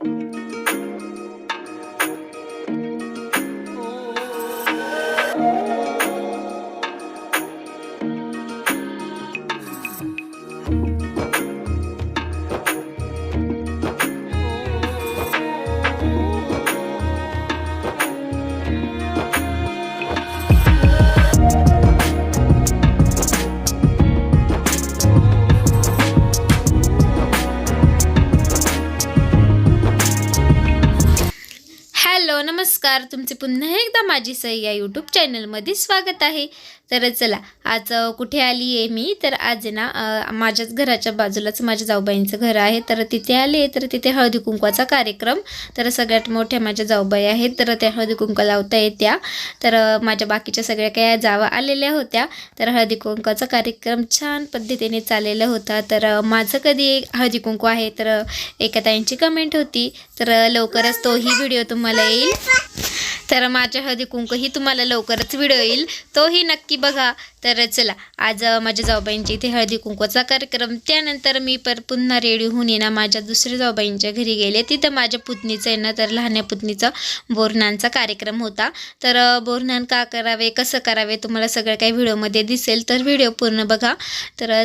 Hello नमस्कार तुमचे पुन्हा एकदा माझी सई या यूट्यूब चॅनलमध्ये स्वागत आहे. तर चला आज कुठे आली आहे मी? तर आज ना माझ्याच घराच्या बाजूलाच माझ्या जाऊबाईंचं घर आहे. तर तिथे आले तर तिथे हळदी कुंकवाचा कार्यक्रम. तर सगळ्यात मोठ्या माझ्या जाऊबाई आहेत तर त्या हळदी कुंकू लावता येत्या. तर माझ्या बाकीच्या सगळ्या काही जावा आलेल्या होत्या. तर हळदी कुंकवाचा कार्यक्रम छान पद्धतीने चाललेला होता. तर माझं कधी हळदी कुंकू आहे? तर एका ताईंची कमेंट होती. तर लवकरच तोही व्हिडिओ तुम्हाला येईल. तर माझ्या हळदी कुंकूही तुम्हाला लवकरच व्हिडिओ येईल. तोही नक्की बघा. तर चला आज माझ्या जाऊबाईंच्या इथे हळदी कुंकूचा कार्यक्रम. त्यानंतर मी पर पुन्हा रेडी होऊन येणार. माझ्या दुसऱ्या जाऊबाईंच्या घरी गेले. तिथं माझ्या पुतणीचं आहे ना तर लहान्या पुतणीचा बोरणांचा कार्यक्रम होता. तर बोरणान का करावे कसं करावे तुम्हाला सगळं काही व्हिडिओमध्ये दिसेल. तर व्हिडिओ पूर्ण बघा. तर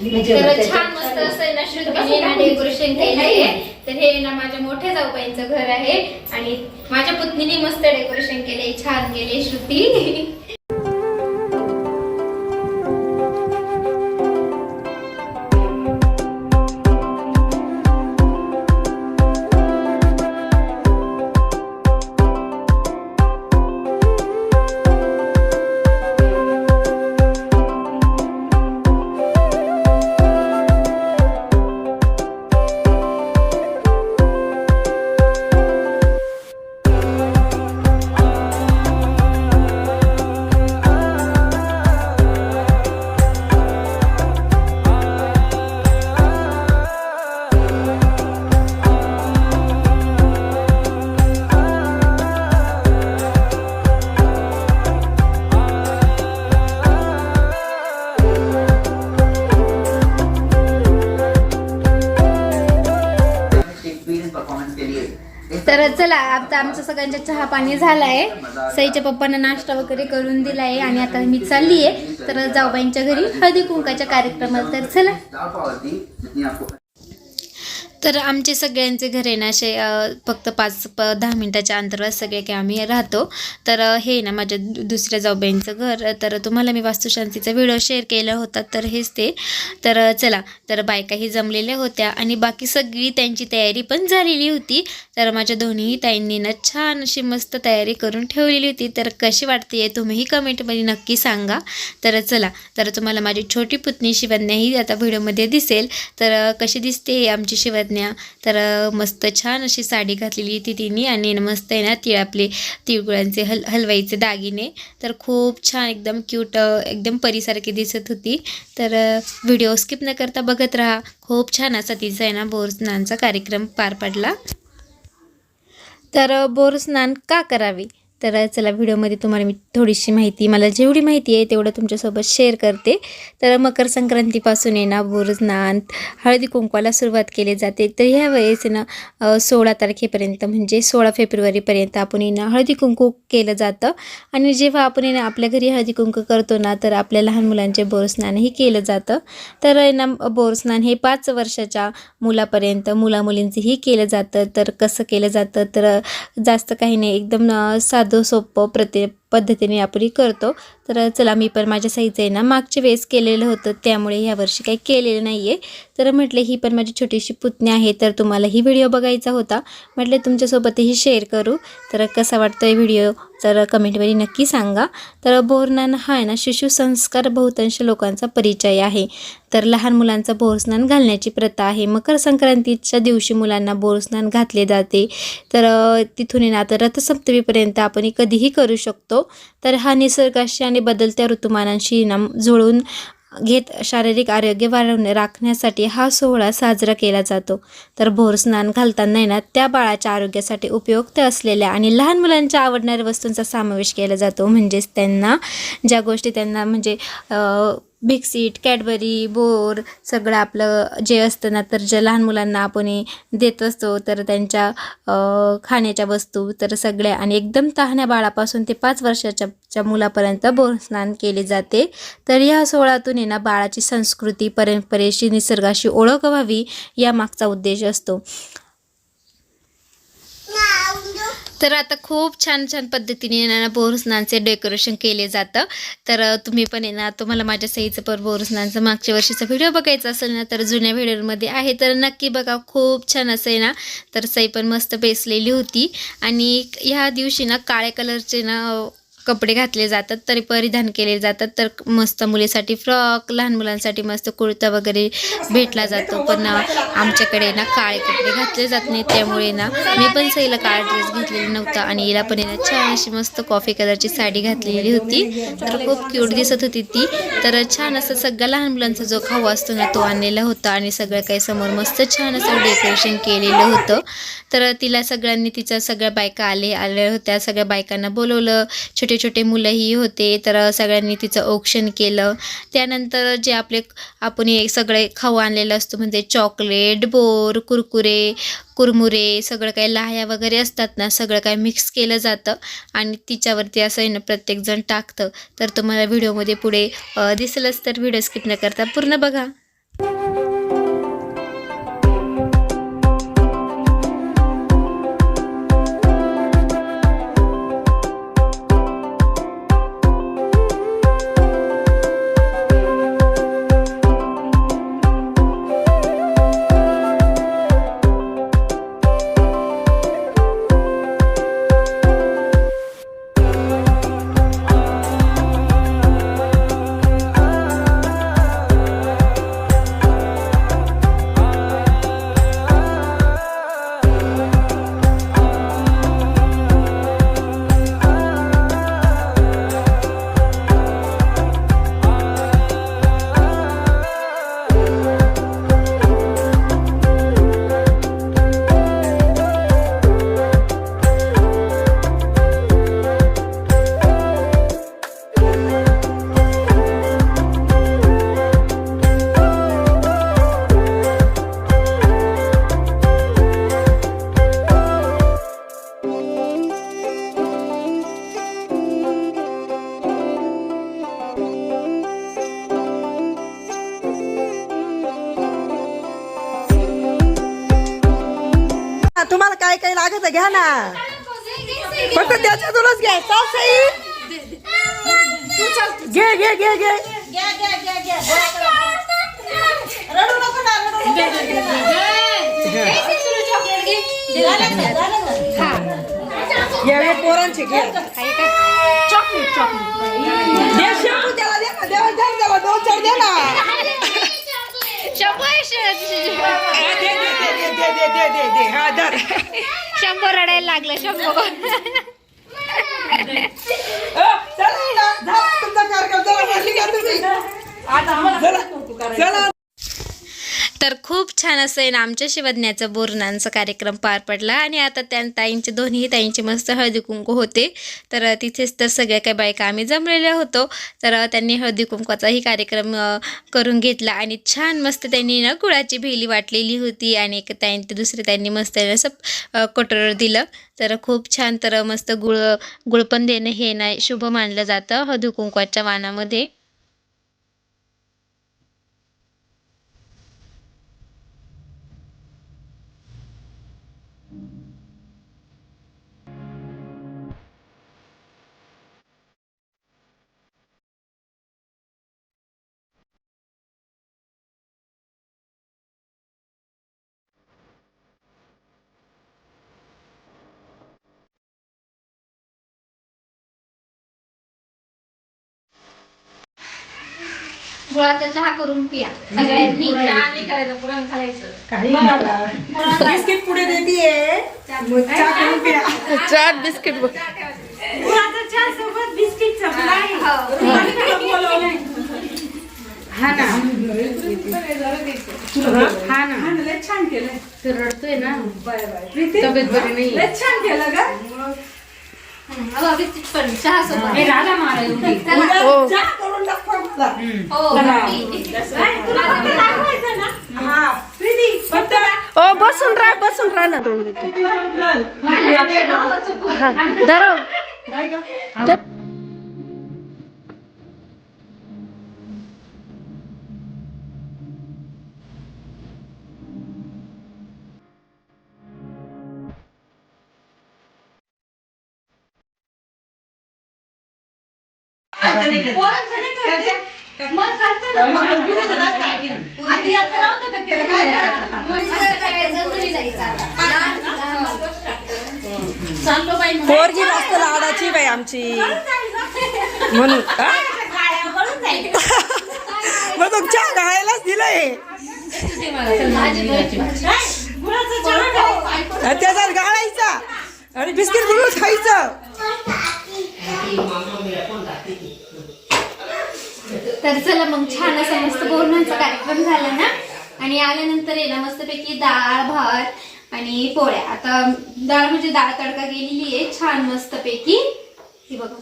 तर छान मस्त असं आहे ना श्रुतीने ना डेकोरेशन केलंय. तर हे ना माझ्या मोठ्या जाऊबाईंचं घर आहे आणि माझ्या पुतणीने मस्त डेकोरेशन केलंय छान गेले श्रुती. आता सगळ्यांचा चहा पाणी झालाय. सईच्या पप्पांना नाश्ता वगैरे करून दिलाय आणि आता मी चालली आहे तर जाऊबाईंच्या घरी हळदी कुंकाच्या कार्यक्रमात तर चला दाल पाव होती जितनी आपको तर आमचे सगळ्यांचे घर आहे ना असे फक्त पाच प दहा मिनटाच्या अंतरावर सगळे काही आम्ही राहतो. तर हे ना माझ्या दुसऱ्या जाऊबाईंचं घर. तर तुम्हाला मी वास्तुशांतीचा व्हिडिओ शेअर केला होता तर हेच ते. तर चला तर बायकाही जमलेल्या होत्या आणि बाकी सगळी त्यांची तयारी पण झालेली होती. तर माझ्या दोन्हीही ताईंनी ना छान अशी मस्त तयारी करून ठेवलेली होती. तर कशी वाटते आहे तुम्हीही कमेंटमध्ये नक्की सांगा. तर चला तर तुम्हाला माझी छोटी पुतणी शिवन्याही आता व्हिडिओमध्ये दिसेल. तर कशी दिसते आमची शिवन्या? प्रज्ञा तर मस्त छान अशी साडी घातलेली ती तिने आणि मस्त आहे ना ती आपले तिळगुळांचे हल हलवाईचे दागिने. तर खूप छान एकदम क्यूट एकदम परीसारखी दिसत होती. तर व्हिडिओ स्किप न करता बघत राहा. खूप छान असा तिचा आहे ना बोरस्नानचा कार्यक्रम पार पडला. तर बोरस्नान का करावे? तर चला व्हिडिओमध्ये तुम्हाला मी थोडीशी माहिती मला जेवढी माहिती आहे तेवढं तुमच्यासोबत शेअर करते. तर मकर संक्रांतीपासून आहे ना बोर नांत हळदी कुंकवाला सुरुवात केली जाते. तर ह्या वेळेस ना सोळा तारखेपर्यंत म्हणजे सोळा फेब्रुवारीपर्यंत आपण ना हळदी कुंकू केलं जातं. आणि जेव्हा आपण ना आपल्या घरी हळदी कुंकू करतो ना तर आपल्या लहान मुलांचे बोरस्नानही केलं जातं. तर आहे ना बोरस्नान हे पाच वर्षाच्या मुलापर्यंत मुलामुलींचंही केलं जातं. तर कसं केलं जातं? तर जास्त काही नाही एकदम साध साधं सोपं प्रति पद्धतीने आपण करतो. तर चला मी पण माझ्या साईचं आहे ना मागच्या वेळेस केलेलं होतं त्यामुळे ह्या वर्षी काही केलेलं नाही आहे तर म्हटले ही पण माझी छोटीशी पुतणी आहे तर तुम्हाला ही व्हिडिओ बघायचा होता. म्हटले तुमच्यासोबतही शेअर करू. तर कसा वाटतोय व्हिडिओ? तर कमेंटमध्ये नक्की सांगा. तर बोरनान हा आहे ना शिशुसंस्कार बहुतांश लोकांचा परिचय आहे. तर लहान मुलांचा बोरस्नान घालण्याची प्रथा आहे. मकर संक्रांतीच्या दिवशी मुलांना बोरस्नान घातले जाते. तर तिथून आहे ना आता रथसप्तमीपर्यंत आपण कधीही करू शकतो. तर हा निसर्गाशी आणि बदलत्या ऋतुमानांशी नाम जुळून घेत शारीरिक आरोग्य वाढवणे राखण्यासाठी हा सोहळा साजरा केला जातो. तर भोर स्नान घालताना ना त्या बाळाच्या आरोग्यासाठी उपयुक्त असलेल्या आणि लहान मुलांच्या आवडणाऱ्या वस्तूंचा समावेश केला जातो. म्हणजेच त्यांना ज्या गोष्टी त्यांना म्हणजे बिक्सिट कॅडबरी बोर सगळं आपलं जे असतं ना तर जे लहान मुलांना आपण देत असतो तर त्यांच्या खाण्याच्या वस्तू तर सगळ्या आणि एकदम तहान्या बाळापासून ते पाच वर्षाच्या च्या मुलापर्यंत बोर स्नान केले जाते. तर या सोहळ्यातून आहे ना बाळाची संस्कृती परंपरेशी निसर्गाशी ओळख व्हावी या मागचा उद्देश असतो. तर आता खूप छान छान पद्धतीने ना बोरस्नानचे डेकोरेशन केले जातं. तर तुम्ही पण आहे ना तुम्हाला माझ्या सईचं पण बोरस्नानचं मागच्या वर्षीचा व्हिडिओ बघायचा असेल ना तर जुन्या व्हिडिओमध्ये आहे. तर नक्की बघा खूप छान असं आहे ना तर सई पण मस्त बेसलेली होती. आणि ह्या दिवशी ना काळ्या कलरचे ना कपडे घातले जातात तरी परिधान केले जातात. तर मस्त मुलीसाठी फ्रॉक लहान मुलांसाठी मस्त कुर्ता वगैरे भेटला जातो. पण आमच्याकडे ना काळे कपडे घातले जात नाही त्यामुळे ना मी पण सईला काळा ड्रेस घेतलेला नव्हता. आणि हिला पण आहे ना छान अशी मस्त कॉफी कलरची साडी घातलेली होती. तर खूप क्यूट दिसत होती ती. तर छान असं सगळ्या लहान मुलांचा जो खाऊ असतो ना तो आणलेला होता. आणि सगळं काही समोर मस्त छान असं डेकोरेशन केलेलं होतं. तर तिला सगळ्यांनी तिच्या सगळ्या बायका आले आल्या होत्या. सगळ्या बायकांना बोलवलं. छोटे छोटे मुलंही होते तर सगळ्यांनी तिचं औक्षण केलं. त्यानंतर जे आपले आपण हे सगळे खाऊ आणलेलं असतो म्हणजे चॉकलेट बोर कुरकुरे कुरमुरे सगळं काही लाह्या वगैरे असतात ना सगळं काही मिक्स केलं जातं आणि तिच्यावरती असं आहे ना प्रत्येकजण टाकतं. तर तुम्हाला व्हिडिओमध्ये पुढे दिसलंच तर व्हिडिओ स्किप न करता पूर्ण बघा. तुम्हाला काय काय लागत आहे, घ्या ना. फक्त त्याच्यातूनच घ्या चाल सई घे घे घे घे. पोरांचे घे चॉकलेट चॉकलेट दे शेपू त्याला दे ना देवा द्या ना त्याला दोन चार दे ना हा, दे, दे, दे, दे, दे. दे दे दे दे हा धर शंभर रडायला लागलं शंभर तुमचा कार्यक्रम चला म्हणली का तुम्ही चला चला तर खूप छान असं आहे ना आमच्या शिवज्ञाचं बोरणांचा कार्यक्रम पार पडला. आणि आता त्या ताईंचे दोन्ही ताईंचे मस्त हळदी कुंकू होते. तर तिथेच तर सगळ्या काही बायका आम्ही जमलेल्या होतो. तर त्यांनी हळदी कुंकवाचाही कार्यक्रम करून घेतला. आणि छान मस्त त्यांनी ना गुळाची भेली वाटलेली होती. आणि एक ताईं दुसरे त्यांनी मस्त असं कटोर दिलं. तर खूप छान तर मस्त गुळ गुळ पण देणं हे नाही शुभ मानलं जातं हळदी कुंकवाच्या वाणामध्ये गुळाचा चहा करून पिया. सगळ्यांनी. चहा नाही करायचं पुरण खायचं काही बिस्किट पुढे देतीये. मग चहा करून प्या. चार बिस्किट बघ. हा ना. हा? ना. ते रडतोय ना. तब्येत बरी नाही. पण चहा सोबत राधा. हो. चहा करून दाखवा मला. हो हा. प्रीती फक्त ओ बसून राहा बसून राहा ना. हा, धरा. पोरगी जास्त लाडाची बाई आमची. म्हणून हा? मग तो चहा घालायलाच दिलंय. त्याच्यात गाळायचा. आणि बिस्किट बुडून खायचं. तर चला मग छान असं मस्त बोरणांचा कार्यक्रम झाला ना? आणि आल्यानंतर आहे ना मस्तपैकी डाळ भात आणि पोळ्या. आता डाळ म्हणजे डाळ तडका गेलेली आहे छान मस्तपैकी. हे बघा.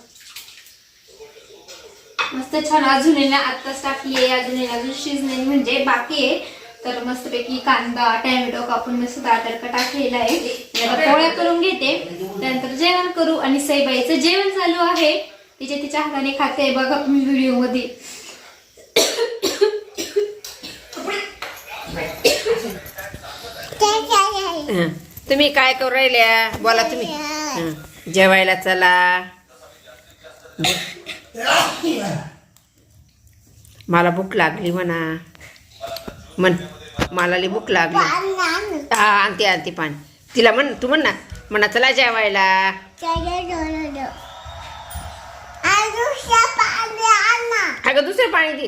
मस्त छान अजून आहे ना आत्ताच टाकली आहे अजून आहे अजून शिजणे म्हणजे बाकी आहे. तर मस्तपैकी कांदा टॅमॅटो कापून मस्त डाळ तडका टाकलेला आहे. पोळ्या करून घेते. त्यानंतर जेवण करू आणि सईबाईचं जेवण चालू आहे. तिच्या तिच्या हाताने खाते बघा तुम्ही व्हिडिओमध्ये हं. तुम्ही काय करू राहिल्या? बोला तुम्ही. जेवायला चला. मला भूक लागली म्हणा. म्हण मला लई भूक लागली. हा आणते आणते पाणी. तिला म्हण तू म्हण ना. म्हणा चला जेवायला अगं दुसरं पाणी दे.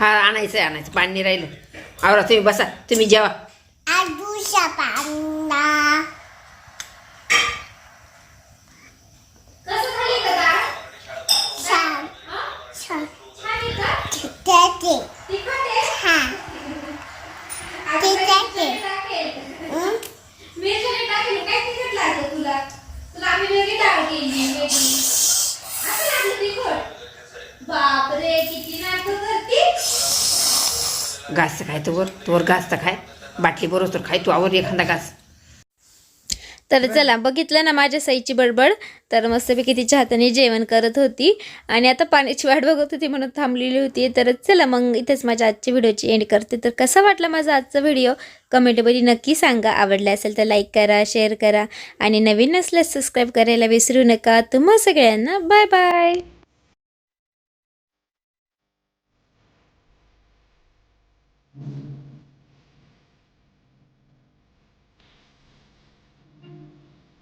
हा आणायचं आणायचं पाणी राहिलं. आवरा तुम्ही बसा. तुम्ही जेवा कसं झाली का डाळ? छान आहे का? तिखट आहे? आता मिरची टाकेल. मिरची नाही टाकली, काय तिखट लागलं तुला? तुला आम्ही वेगळी डाळ केली, वेगळी. असं लागलं तिखट? बापरे किती नाटकं करती घास तर तोवर तोवर घास तर खाय. बाटली बरोबर तर खाय तू आवर एखादा घास. तर चला बघितलं ना माझ्या साईची बडबड. तर मस्तपैकी तिच्या हाताने जेवण करत होती. आणि आता पाण्याची वाट बघत होती म्हणून थांबलेली होती. तर चला मग इथेच माझ्या आजच्या व्हिडिओची एंड करते. तर कसा वाटला माझा आजचा व्हिडिओ? कमेंटमध्ये नक्की सांगा. आवडला असेल तर लाईक करा शेअर करा. आणि नवीन नसल्यास सबस्क्राईब करायला विसरू नका. तुम्हा सगळ्यांना बाय बाय